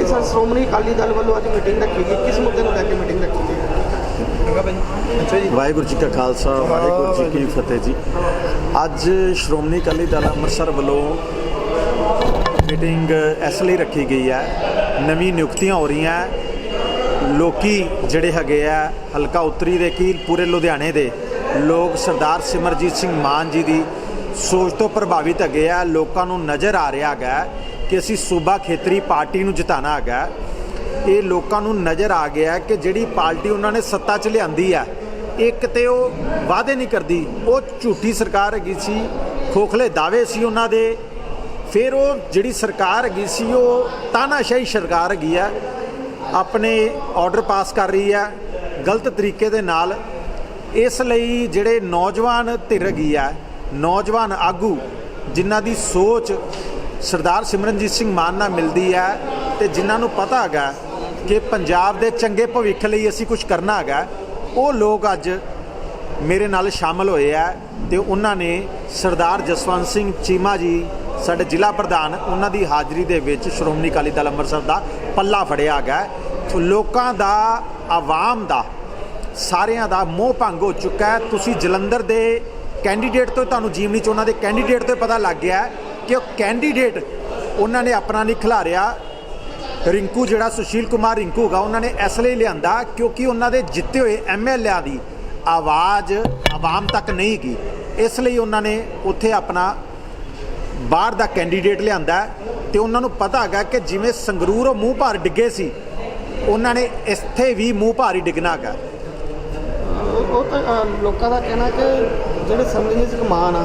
ਬੜੀ ਸਰ ਸ਼੍ਰੋਮਣੀ ਅਕਾਲੀ ਦਲ ਵੱਲੋਂ ਅੱਜ ਮੀਟਿੰਗ ਰੱਖੀ ਗਈ। ਕਿਸ ਮੁੱਦੇ ਨੂੰ ਲੈ ਕੇ ਮੀਟਿੰਗ ਰੱਖੀ ਗਈ? ਵਾਹਿਗੁਰੂ ਜੀ ਕਾ ਖਾਲਸਾ ਵਾਹਿਗੁਰੂ ਜੀ ਕੀ ਫਤਿਹ ਜੀ। ਅੱਜ ਸ਼੍ਰੋਮਣੀ ਅਕਾਲੀ ਦਲ ਅੰਮ੍ਰਿਤਸਰ ਵੱਲੋਂ ਮੀਟਿੰਗ ਇਸ ਲਈ ਰੱਖੀ ਗਈ ਹੈ। ਨਵੀਂ ਨਿਯੁਕਤੀਆਂ ਹੋ ਰਹੀਆਂ। ਲੋਕੀ ਜਿਹੜੇ ਹੈਗੇ ਆ ਹਲਕਾ ਉੱਤਰੀ ਦੇ ਕੀ ਪੂਰੇ ਲੁਧਿਆਣੇ ਦੇ ਲੋਕ ਸਰਦਾਰ ਸਿਮਰਜੀਤ ਸਿੰਘ ਮਾਨ ਜੀ ਦੀ ਸੋਚ ਤੋਂ ਪ੍ਰਭਾਵਿਤ ਹੈਗੇ ਆ। ਲੋਕਾਂ ਨੂੰ ਨਜ਼ਰ ਆ ਰਿਹਾ ਹੈਗਾ। ਕਿ ਅਸੀਂ ਸੂਬਾ ਖੇਤਰੀ ਪਾਰਟੀ ਨੂੰ ਜਿਤਾਣਾ ਹੈਗਾ ਇਹ ਲੋਕਾਂ ਨੂੰ ਨਜ਼ਰ ਆ ਗਿਆ ਕਿ ਜਿਹੜੀ ਪਾਰਟੀ ਉਹਨਾਂ ਨੇ ਸੱਤਾ 'ਚ ਲਿਆਂਦੀ ਆ ਇੱਕ ਤੇ ਉਹ ਵਾਅਦੇ ਨਹੀਂ ਕਰਦੀ, ਉਹ ਝੂਠੀ ਸਰਕਾਰ ਹੈਗੀ ਸੀ, ਖੋਖਲੇ ਦਾਅਵੇ ਸੀ ਉਹਨਾਂ ਦੇ, ਫਿਰ ਉਹ ਜਿਹੜੀ ਸਰਕਾਰ ਹੈਗੀ ਸੀ, ਉਹ ਤਾਨਾਸ਼ਾਹੀ ਸਰਕਾਰ ਹੈਗੀ ਆ ਆਪਣੇ ਆਰਡਰ ਪਾਸ ਕਰ ਰਹੀ ਆ ਗਲਤ ਤਰੀਕੇ ਦੇ ਨਾਲ। ਇਸ ਲਈ ਜਿਹੜੇ ਨੌਜਵਾਨ ਧਿਰ ਹੈਗੀ ਆ ਨੌਜਵਾਨ ਆਗੂ, ਜਿਨ੍ਹਾਂ ਦੀ ਸੋਚ ਸਰਦਾਰ ਸਿਮਰਨਜੀਤ ਸਿੰਘ ਮਾਨ ਨਾਲ ਮਿਲਦੀ ਹੈ ਤੇ ਜਿਨ੍ਹਾਂ ਨੂੰ ਪਤਾ ਹੈਗਾ ਕਿ ਪੰਜਾਬ ਦੇ ਚੰਗੇ ਭਵਿੱਖ ਲਈ ਅਸੀਂ ਕੁਝ ਕਰਨਾ ਹੈਗਾ, ਉਹ ਲੋਕ ਅੱਜ ਮੇਰੇ ਨਾਲ ਸ਼ਾਮਲ ਹੋਏ ਆ ਤੇ ਉਹਨਾਂ ਨੇ ਸਰਦਾਰ ਜਸਵੰਤ ਸਿੰਘ ਚੀਮਾ ਜੀ, ਸਾਡੇ ਜ਼ਿਲ੍ਹਾ ਪ੍ਰਧਾਨ, ਉਹਨਾਂ ਦੀ ਹਾਜ਼ਰੀ ਦੇ ਵਿੱਚ ਸ਼੍ਰੋਮਣੀ ਅਕਾਲੀ ਦਲ ਅੰਮ੍ਰਿਤਸਰ ਦਾ ਪੱਲਾ ਫੜਿਆ ਹੈਗਾ। ਲੋਕਾਂ ਦਾ, ਆਵਾਮ ਦਾ, ਸਾਰਿਆਂ ਦਾ ਮੋਹ ਭੰਗ ਹੋ ਚੁੱਕਾ ਹੈ। ਤੁਸੀਂ ਜਲੰਧਰ ਦੇ ਕੈਂਡੀਡੇਟ ਤੋਂ ਤੁਹਾਨੂੰ ਜੀਵਨੀ ਚ ਉਹਨਾਂ ਦੇ ਕੈਂਡੀਡੇਟ ਤੋਂ ਪਤਾ ਲੱਗ ਗਿਆ ਕਿ ਉਹ ਕੈਂਡੀਡੇਟ ਉਹਨਾਂ ਨੇ ਆਪਣਾ ਨਹੀਂ ਖਿਲਾਰਿਆ। ਰਿੰਕੂ ਜਿਹੜਾ ਸੁਸ਼ੀਲ ਕੁਮਾਰ ਰਿੰਕੂ ਹੈਗਾ, ਉਹਨਾਂ ਨੇ ਇਸ ਲਈ ਲਿਆਂਦਾ ਕਿਉਂਕਿ ਉਹਨਾਂ ਦੇ ਜਿੱਤੇ ਹੋਏ ਐਮਐਲਏ ਦੀ ਆਵਾਜ਼ ਆਵਾਮ ਤੱਕ ਨਹੀਂ ਗਈ ਇਸ ਲਈ ਉਹਨਾਂ ਨੇ ਉੱਥੇ ਆਪਣਾ ਬਾਹਰ ਦਾ ਕੈਂਡੀਡੇਟ ਲਿਆਂਦਾ ਹੈ ਤੇ ਉਹਨਾਂ ਨੂੰ ਪਤਾ ਹੈਗਾ ਕਿ ਜਿਵੇਂ ਸੰਗਰੂਰ ਉਹ ਮੂੰਹ ਭਾਰ ਡਿੱਗੇ ਸੀ, ਉਹਨਾਂ ਨੇ ਇੱਥੇ ਵੀ ਮੂੰਹ ਭਾਰ ਹੀ ਡਿੱਗਣਾ ਹੈਗਾ। ਉਹ ਤਾਂ ਲੋਕਾਂ ਦਾ ਕਹਿਣਾ ਕਿ ਜਿਹੜੇ ਸਮਰਜੀਤ ਸਿੰਘ ਮਾਨ ਆ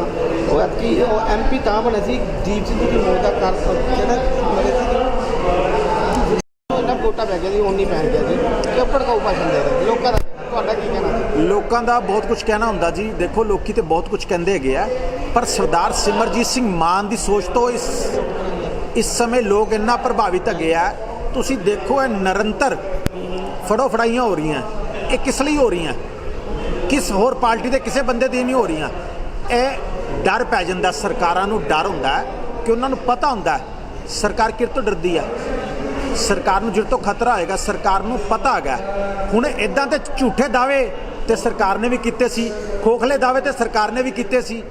ਉਹ ਐਤਕੀ ਉਹ ਐਮਪੀ ਤਾਂ ਬਣੇ ਸੀ, ਦੀਪ ਸਿੰਘ ਦੀ ਮੌਤ ਦਾ ਕਰ ਜਿਹੜਾ ਮਰੇ ਸੀ। ਉਹਨਾਂ ਵੋਟਾਂ ਪੈ ਗਿਆ ਜੀ ਉਹ ਨਹੀਂ ਗਿਆ ਜੀ। ਕਿ ਉਹ ਭੜਕਾਊ ਭਾਸ਼ਣ ਦੇ ਰਹੇ। ਲੋਕਾਂ ਦਾ, ਤੁਹਾਡਾ ਕੀ ਕਹਿਣਾ ਲੋਕਾਂ ਦਾ ਬਹੁਤ ਕੁਝ ਕਹਿਣਾ ਹੁੰਦਾ ਜੀ। ਦੇਖੋ, ਲੋਕੀ ਤੇ ਬਹੁਤ ਕੁਝ ਕਹਿੰਦੇ ਹੈਗੇ ਆ। ਪਰ ਸਰਦਾਰ ਸਿਮਰਜੀਤ ਸਿੰਘ ਮਾਨ ਦੀ ਸੋਚ ਤੋਂ ਇਸ ਇਸ ਸਮੇਂ ਲੋਕ ਇੰਨਾ ਪ੍ਰਭਾਵਿਤ ਹੈਗੇ ਆ। ਤੁਸੀਂ ਦੇਖੋ, ਇਹ ਨਿਰੰਤਰ ਫੜੋ ਫੜਾਈਆਂ ਹੋ ਰਹੀਆਂ। ਇਹ ਕਿਸ ਲਈ ਹੋ ਰਹੀਆਂ? ਕਿਸ ਹੋਰ ਪਾਰਟੀ ਦੇ ਕਿਸੇ ਬੰਦੇ ਦੀ ਨਹੀਂ ਹੋ ਰਹੀਆਂ। ਇਹ ਡਰ ਪੈ ਜਾਂਦਾ, ਸਰਕਾਰਾਂ ਨੂੰ ਡਰ ਹੁੰਦਾ ਕਿ ਉਹਨਾਂ ਨੂੰ ਪਤਾ ਹੁੰਦਾ ਸਰਕਾਰ ਕਿਰ ਤੋਂ ਡਰਦੀ ਹੈ। ਸਰਕਾਰ ਨੂੰ ਜਿਹੜੇ ਤੋਂ ਖਤਰਾ ਹੋਏਗਾ, ਸਰਕਾਰ ਨੂੰ ਪਤਾ ਹੈਗਾ ਹੁਣ ਇਦਾਂ ਦੇ ਝੂਠੇ ਦਾਅਵੇ ਤੇ ਸਰਕਾਰ ਨੇ ਵੀ ਕੀਤੇ ਸੀ, ਖੋਖਲੇ ਦਾਅਵੇ ਤੇ ਸਰਕਾਰ ਨੇ ਵੀ ਕੀਤੇ ਸੀ।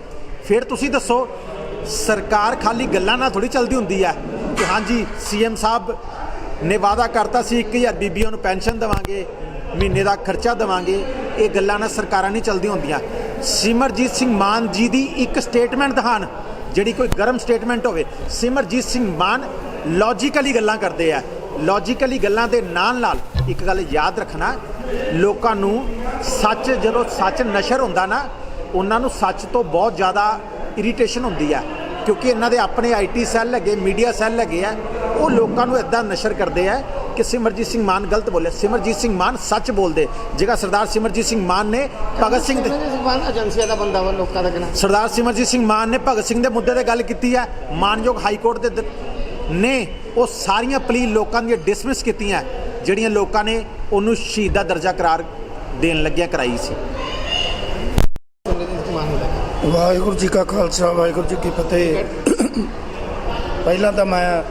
ਫਿਰ ਤੁਸੀਂ ਦੱਸੋ, ਸਰਕਾਰ ਖਾਲੀ ਗੱਲਾਂ ਨਾਲ ਥੋੜੀ ਚੱਲਦੀ ਹੁੰਦੀ ਹੈ ਕਿ ਹਾਂਜੀ ਸੀਐਮ ਸਾਹਿਬ ਨੇ ਵਾਅਦਾ ਕਰਤਾ ਸੀ 1000 ਬੀਬੀਆਂ ਨੂੰ ਪੈਨਸ਼ਨ ਦੇਵਾਂਗੇ, ਮਹੀਨੇ ਦਾ ਖਰਚਾ ਦੇਵਾਂਗੇ, ਇਹ ਗੱਲਾਂ ਨਾਲ ਸਰਕਾਰਾਂ ਨਹੀਂ ਚੱਲਦੀਆਂ ਹੁੰਦੀਆਂ। ਸਿਮਰਜੀਤ ਸਿੰਘ ਮਾਨ ਜੀ ਦੀ ਇੱਕ ਸਟੇਟਮੈਂਟ ਦਿਖਾਣ ਜਿਹੜੀ ਕੋਈ ਗਰਮ ਸਟੇਟਮੈਂਟ ਹੋਵੇ। ਸਿਮਰਜੀਤ ਸਿੰਘ ਮਾਨ ਲੌਜੀਕਲੀ ਗੱਲਾਂ ਕਰਦੇ ਆ। ਲੌਜੀਕਲੀ ਗੱਲਾਂ ਦੇ ਨਾਲ ਨਾਲ ਇੱਕ ਗੱਲ ਯਾਦ ਰੱਖਣਾ, ਲੋਕਾਂ ਨੂੰ ਸੱਚ ਜਦੋਂ ਸੱਚ ਨਸ਼ਰ ਹੁੰਦਾ ਨਾ, ਉਹਨਾਂ ਨੂੰ ਸੱਚ ਤੋਂ ਬਹੁਤ ਜ਼ਿਆਦਾ ਇਰੀਟੇਸ਼ਨ ਹੁੰਦੀ ਆ। ਕਿਉਂਕਿ ਇਹਨਾਂ ਦੇ ਆਪਣੇ ਆਈਟੀ ਸੈੱਲ ਲੱਗੇ ਮੀਡੀਆ ਸੈੱਲ ਲੱਗੇ ਆ, ਉਹ ਲੋਕਾਂ ਨੂੰ ਇਦਾਂ ਨਸ਼ਰ ਕਰਦੇ ਆ ਕਿ ਸਿਮਰਜੀਤ ਸਿੰਘ ਮਾਨ ਗਲਤ ਬੋਲੇ ਸਿਮਰਜੀਤ ਸਿੰਘ ਮਾਨ ਸੱਚ ਬੋਲਦੇ। ਜਿਹੜਾ ਸਰਦਾਰ ਸਿਮਰਜੀਤ ਸਿੰਘ ਮਾਨ ਨੇ ਭਗਤ ਸਿੰਘ ਦੇ ਸਿਮਰਜੀਤ ਸਿੰਘ ਮਾਨ ਏਜੰਸੀਆਂ ਦਾ ਬੰਦਾ ਵਾ ਲੋਕਾਂ ਦਾ ਕਹਿਣਾ ਸਰਦਾਰ ਸਿਮਰਜੀਤ ਸਿੰਘ ਮਾਨ ਨੇ ਭਗਤ ਸਿੰਘ ਦੇ ਮੁੱਦੇ ਤੇ ਗੱਲ ਕੀਤੀ ਹੈ। ਮਾਨਯੋਗ ਹਾਈ ਕੋਰਟ ਦੇ ਨੇ ਉਹ ਸਾਰੀਆਂ ਪਲੀ ਲੋਕਾਂ ਦੀਆਂ ਡਿਸਮਿਸ ਕੀਤੀਆਂ। ਜਿਹੜੀਆਂ ਲੋਕਾਂ ਨੇ ਉਹਨੂੰ ਸ਼ਹੀਦ ਦਾ ਦਰਜਾ ਕਰਾਰ ਦੇਣ ਲੱਗਿਆ ਕਰਾਈ ਸੀ। ਵਾਹਿਗੁਰੂ ਜੀ ਕਾ ਖਾਲਸਾ ਵਾਹਿਗੁਰੂ ਜੀ ਕੀ ਫਤਿਹ। ਪਹਿਲਾਂ ਤਾਂ ਮੈਂ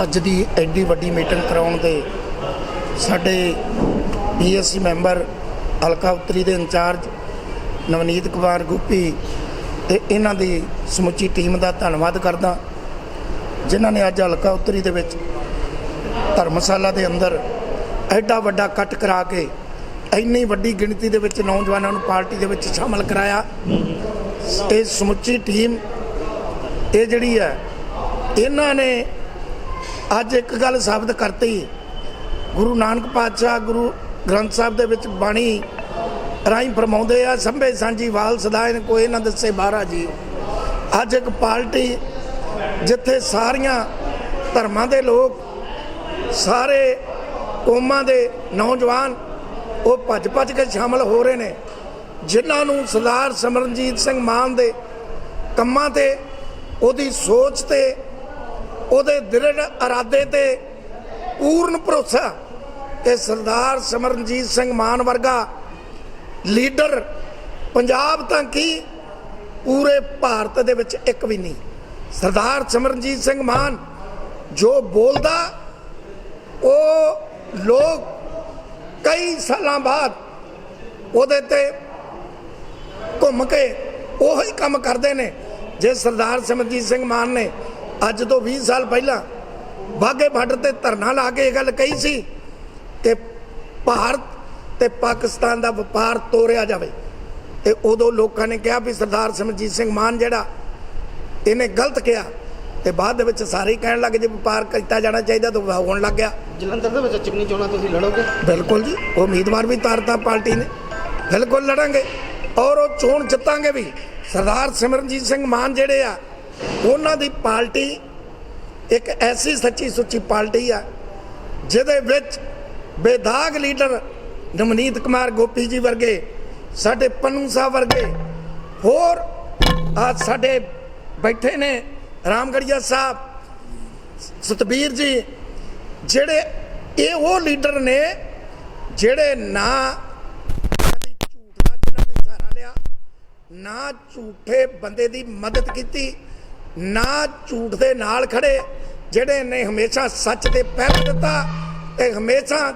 ਅੱਜ ਦੀ ਐਡੀ ਵੱਡੀ ਮੀਟਿੰਗ ਕਰਾਉਣ ਦੇ ਸਾਡੇ ਪੀਐਸਸੀ ਮੈਂਬਰ ਹਲਕਾ ਉੱਤਰੀ ਦੇ ਇੰਚਾਰਜ ਨਵਨੀਤ ਕੁਮਾਰ ਗੁੱਪੀ ਤੇ ਇਹਨਾਂ ਦੀ ਸਮੁੱਚੀ ਟੀਮ ਦਾ ਧੰਨਵਾਦ ਕਰਦਾ ਜਿਨ੍ਹਾਂ ਨੇ ਅੱਜ ਹਲਕਾ ਉੱਤਰੀ ਦੇ ਵਿੱਚ ਧਰਮਸ਼ਾਲਾ ਦੇ ਅੰਦਰ ਐਡਾ ਵੱਡਾ ਕੱਟ ਕਰਾ ਕੇ ਇੰਨੀ ਵੱਡੀ ਗਿਣਤੀ ਦੇ ਵਿੱਚ ਨੌਜਵਾਨਾਂ ਨੂੰ ਪਾਰਟੀ ਦੇ ਵਿੱਚ ਸ਼ਾਮਲ ਕਰਾਇਆ। ਇਹ ਸਮੁੱਚੀ ਟੀਮ ਇਹ ਜਿਹੜੀ ਹੈ, ਇਹਨਾਂ ਨੇ ਅੱਜ ਇੱਕ ਗੱਲ ਸਾਬਤ ਕਰਤੀ। ਗੁਰੂ ਨਾਨਕ ਪਾਤਸ਼ਾਹ, ਗੁਰੂ ਗ੍ਰੰਥ ਸਾਹਿਬ ਦੇ ਵਿੱਚ ਬਾਣੀ ਰਾਹੀਂ ਫਰਮਾਉਂਦੇ ਆ, ਸੰਭੇ ਸਾਂਝੀ ਵਾਲ ਸਦਾਇਨ ਕੋਈ ਨਾ ਦੱਸੇ ਬਾਰਾ ਜੀ। ਅੱਜ ਇੱਕ ਪਾਰਟੀ ਜਿੱਥੇ ਸਾਰੀਆਂ ਧਰਮਾਂ ਦੇ ਲੋਕ, ਸਾਰੇ ਕੌਮਾਂ ਦੇ ਨੌਜਵਾਨ ਉਹ ਭੱਜ ਭੱਜ ਕੇ ਸ਼ਾਮਲ ਹੋ ਰਹੇ ਨੇ, ਜਿਨ੍ਹਾਂ ਨੂੰ ਸਰਦਾਰ ਸਿਮਰਨਜੀਤ ਸਿੰਘ ਮਾਨ ਦੇ ਕੰਮਾਂ ਤੇ, ਉਹਦੀ ਸੋਚ ਤੇ ਉਹਦੇ ਦ੍ਰਿੜ ਇਰਾਦੇ ਤੇ ਪੂਰਨ ਭਰੋਸਾ ਕਿ ਸਰਦਾਰ ਸਿਮਰਨਜੀਤ ਸਿੰਘ ਮਾਨ ਵਰਗਾ ਲੀਡਰ ਪੰਜਾਬ ਤਾਂ ਕੀ ਪੂਰੇ ਭਾਰਤ ਦੇ ਵਿੱਚ ਇੱਕ ਵੀ ਨਹੀਂ। ਸਰਦਾਰ ਸਿਮਰਨਜੀਤ ਸਿੰਘ ਮਾਨ ਜੋ ਬੋਲਦਾ, ਉਹ ਲੋਕ ਕਈ ਸਾਲਾਂ ਬਾਅਦ ਉਹਦੇ ਤੇ ਘੁੰਮ ਕੇ ਉਹੀ ਕੰਮ ਕਰਦੇ ਨੇ, ਜੇ ਸਰਦਾਰ ਸਿਮਰਜੀਤ ਸਿੰਘ ਮਾਨ ਨੇ ਅੱਜ ਤੋਂ 20 ਸਾਲ ਪਹਿਲਾਂ ਬਾਗੇ ਬਾਰਡਰ ਤੇ ਧਰਨਾ ਲਾ ਕੇ ਇਹ ਗੱਲ ਕਹੀ ਸੀ ਕਿ ਭਾਰਤ ਤੇ ਪਾਕਿਸਤਾਨ ਦਾ ਵਪਾਰ ਤੋੜਿਆ ਜਾਵੇ। ਤੇ ਉਦੋਂ ਲੋਕਾਂ ਨੇ ਕਿਹਾ ਵੀ ਸਰਦਾਰ ਸਿਮਰਜੀਤ ਸਿੰਘ ਮਾਨ ਜਿਹੜਾ ਇਹਨੇ ਗਲਤ ਕਿਹਾ। ਤੇ ਬਾਅਦ ਦੇ ਵਿੱਚ ਸਾਰੇ ਕਹਿਣ ਲੱਗੇ ਜੇ ਵਪਾਰ ਕੀਤਾ ਜਾਣਾ ਚਾਹੀਦਾ ਤਾਂ ਹੋਣ ਲੱਗ ਗਿਆ। ਜਲੰਧਰ ਦੇ ਵਿੱਚ ਚੁਣਨੀ ਚੋਣਾਂ ਤੁਸੀਂ ਲੜੋਗੇ? ਬਿਲਕੁਲ ਜੀ ਉਹ ਉਮੀਦਵਾਰ ਵੀ ਤਾਰਤਾ ਪਾਰਟੀ ਨੇ। ਬਿਲਕੁਲ ਲੜਾਂਗੇ। ਔਰ ਉਹ ਚੋਣ ਜਿੱਤਾਂਗੇ ਵੀ। ਸਰਦਾਰ ਸਿਮਰਨਜੀਤ ਸਿੰਘ ਮਾਨ ਜਿਹੜੇ ਆ ਉਹਨਾਂ ਦੀ ਪਾਰਟੀ ਇੱਕ ਐਸੀ ਸੱਚੀ ਸੁੱਚੀ ਪਾਰਟੀ ਆ, ਜਿਹਦੇ ਵਿੱਚ ਬੇਦਾਗ ਲੀਡਰ ਨਵਨੀਤ ਕੁਮਾਰ ਗੋਪੀ ਜੀ ਵਰਗੇ, ਸਾਡੇ ਪੰਨੂ ਸਾਹਿਬ ਵਰਗੇ, ਹੋਰ ਆ ਸਾਡੇ ਬੈਠੇ ਨੇ ਰਾਮਗੜੀਆ ਸਾਹਿਬ, ਸਤਬੀਰ ਜੀ, ਜਿਹੜੇ ਇਹ ਉਹ ਲੀਡਰ ਨੇ, ਜਿਹੜੇ ਨਾ ਕਦੀ ਝੂਠ ਦਾ ਜਿਨ੍ਹਾਂ ਨੇ ਸਹਾਰਾ ਲਿਆ, ਨਾ ਝੂਠੇ ਬੰਦੇ ਦੀ ਮਦਦ ਕੀਤੀ ਨਾ ਝੂਠ ਦੇ ਨਾਲ ਖੜੇ ਜਿਹੜੇ ਨੇ ਹਮੇਸ਼ਾ ਸੱਚ ਦੇ ਪਹਿਲ ਦਿੱਤਾ ਤੇ ਹਮੇਸ਼ਾ